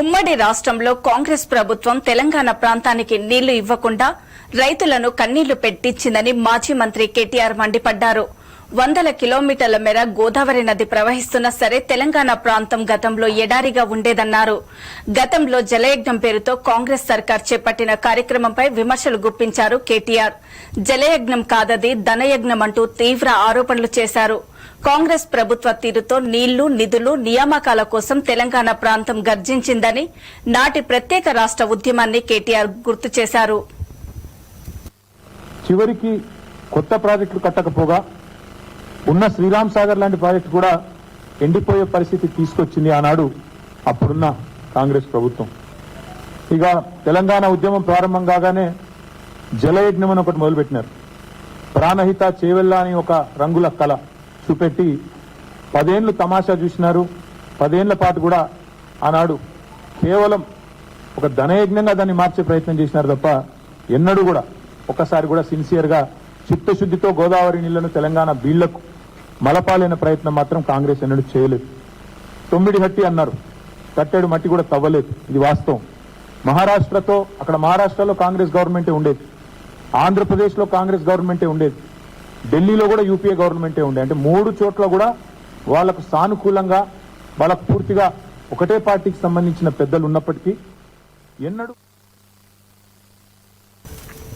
ఉమ్మడి రాష్ట్రంలో కాంగ్రెస్ ప్రభుత్వం తెలంగాణ ప్రాంతానికి నీళ్ళు ఇవ్వకుండా రైతులను కన్నీళ్ళు పెట్టించిందని మాజీ మంత్రి కేటీఆర్ మండిపడ్డారు. వందల కిలోమీటర్ల మేర గోదావరి నది ప్రవహిస్తున్నా సరే తెలంగాణ ప్రాంతం గతంలో ఎడారిగా ఉండేదన్నారు. గతంలో జలయజ్ఞం పేరుతో కాంగ్రెస్ సర్కార్ చేపట్టిన కార్యక్రమంపై విమర్శలు గుప్పించారు కేటీఆర్. జలయజ్ఞం కాదది ధనయజ్ఞం అంటూ తీవ్ర ఆరోపణలు చేశారు. కాంగ్రెస్ ప్రభుత్వ తీరుతో నీళ్ళు నిధులు నియామకాల కోసం తెలంగాణ ప్రాంతం గర్జించిందని నాటి ప్రత్యేక రాష్ట ఉద్యమాన్ని కేటీఆర్ గుర్తు చేశారు. చివరికి కొత్త ప్రాజెక్టులు కట్టకపోగా ఉన్న శ్రీరామ్ సాగర్ లాంటి ప్రాజెక్టు కూడా ఎండిపోయే పరిస్థితి తీసుకొచ్చింది ఆనాడు అప్పుడున్న కాంగ్రెస్ ప్రభుత్వం. ఇక తెలంగాణ ఉద్యమం ప్రారంభం కాగానే జలయజ్ఞం అని ఒకటి మొదలుపెట్టినారు. ప్రాణహిత చేవెళ్ళ అని ఒక రంగుల కళ. చూపెట్టి పదేండ్లు తమాషా చూసినారు. పదేండ్ల పాటు కూడా ఆనాడు కేవలం ఒక ధనయజ్ఞంగా దాన్ని మార్చే ప్రయత్నం చేసినారు తప్ప ఎన్నడూ కూడా ఒకసారి కూడా సిన్సియర్గా చిత్తశుద్ధితో గోదావరి నీళ్ళను తెలంగాణ బీళ్ళకు మలపాలైన ప్రయత్నం మాత్రం కాంగ్రెస్ ఎన్నడూ చేయలేదు. తొమ్మిది హట్టి అన్నారు. కట్టెడు మట్టి కూడా తవ్వలేదు. ఇది వాస్తవం. మహారాష్ట్రతో అక్కడ మహారాష్ట్రలో కాంగ్రెస్ గవర్నమెంటే ఉండేది. ఆంధ్రప్రదేశ్లో కాంగ్రెస్ గవర్నమెంటే ఉండేది. ఢిల్లీలో కూడా యూపీఏ గవర్నమెంటే ఉండే. అంటే మూడు చోట్ల కూడా వాళ్ళకు సానుకూలంగా వాళ్ళకు పూర్తిగా ఒకటే పార్టీకి సంబంధించిన పెద్దలు ఉన్నప్పటికీ ఎన్నడూ